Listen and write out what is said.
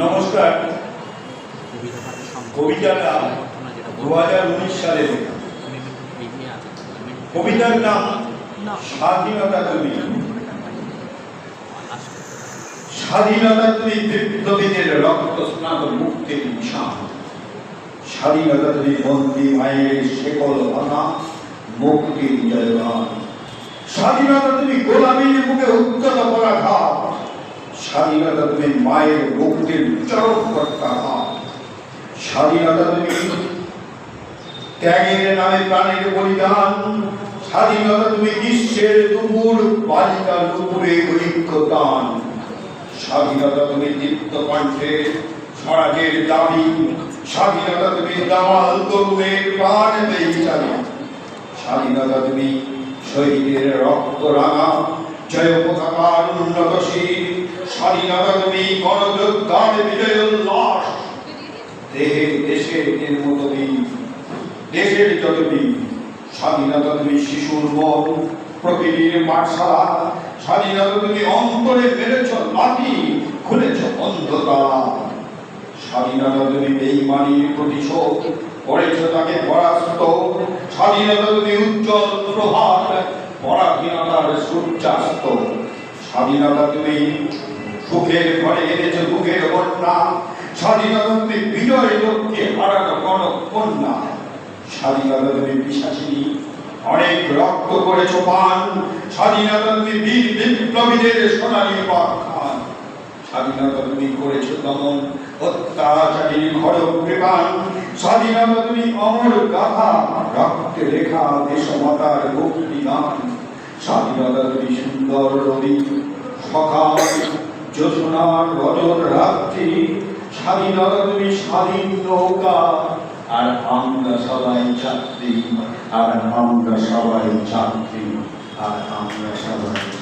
নমস্কার। কবিতাটা দু হাজার উনিশ সালে কবিতার নাম স্বাধীনতা আসলে স্বাধীনতা তুমি বিপ্লবীদের রক্ত স্নাত মুক্তির নিশান। স্বাধীনতা তুমি বন্দী মায়ের শেকল ভাঙা মুক্তির জয়গান। স্বাধীনতা তুমি গোলামীর মুখে উত্তর পরাঘাত স্বাধীনতা তুমি মায়ের মুক্তির চরম প্রত্যাঘাত স্বাধীনতা তুমি ত্যাগের নামে প্রাণের বলিদান স্বাধীনতা তুমি গ্রীষ্মের দুপুর বালিকা দুপুরে ঐক্যদান স্বাধীনতা তুমি দীপ্ত কণ্ঠে স্বরাজের দাবি স্বাধীনতা তুমি দামাল তরুণের প্রাণ বেচারি স্বাধীনতা তুমি শহীদের রক্ত রাঙা, জয় পতাকার উন্নতশীল স্বাধীনতা তুমি গণযোদ্ধার বিজয় উল্লাস দেহে দেশের মতো বীর দেশের যত স্বাধীনতা তুমি শিশুর মন প্রকৃতির পাঠশালা স্বাধীনতা তুমি অন্তরে মেরেছ লাঠি খুলেছ অন্ধকার স্বাধীনতা তুমি বেইমানির প্রতিশোধ করেছ তাকে পরাস্ত স্বাধীনতা তুমি উজ্জ্বল প্রভাত পরাধীনতার সূর্যাস্ত স্বাধীনতা তুমি সুখের ঘরে এনেছ দুঃখের বন্যা স্বাধীনতা বিজয় লক্ষ্যে হারানো কোন কন্যা। স্বাধীনতা তুমি অনেক রক্ত করেছ পান। স্বাধীনতা বীর বিপ্লবীদের সোনালী পাখান। স্বাধীনতা তুমি করেছ দমন, অত্যাচারী ঘর কৃপান স্বাধীনতা তুমি অমর গাথা, রক্তে লেখা দেশমাতার মুক্তি গান। স্বাধীনতা তুমি সুন্দর রবি, সকাল যোজনার রজর রাত্রি স্বাধীনতা তুমি স্বাধীন নৌকা, আর আমরা সবাই যাত্রী, আর আমরা সবাই যাত্রী, আর আমরা সবাই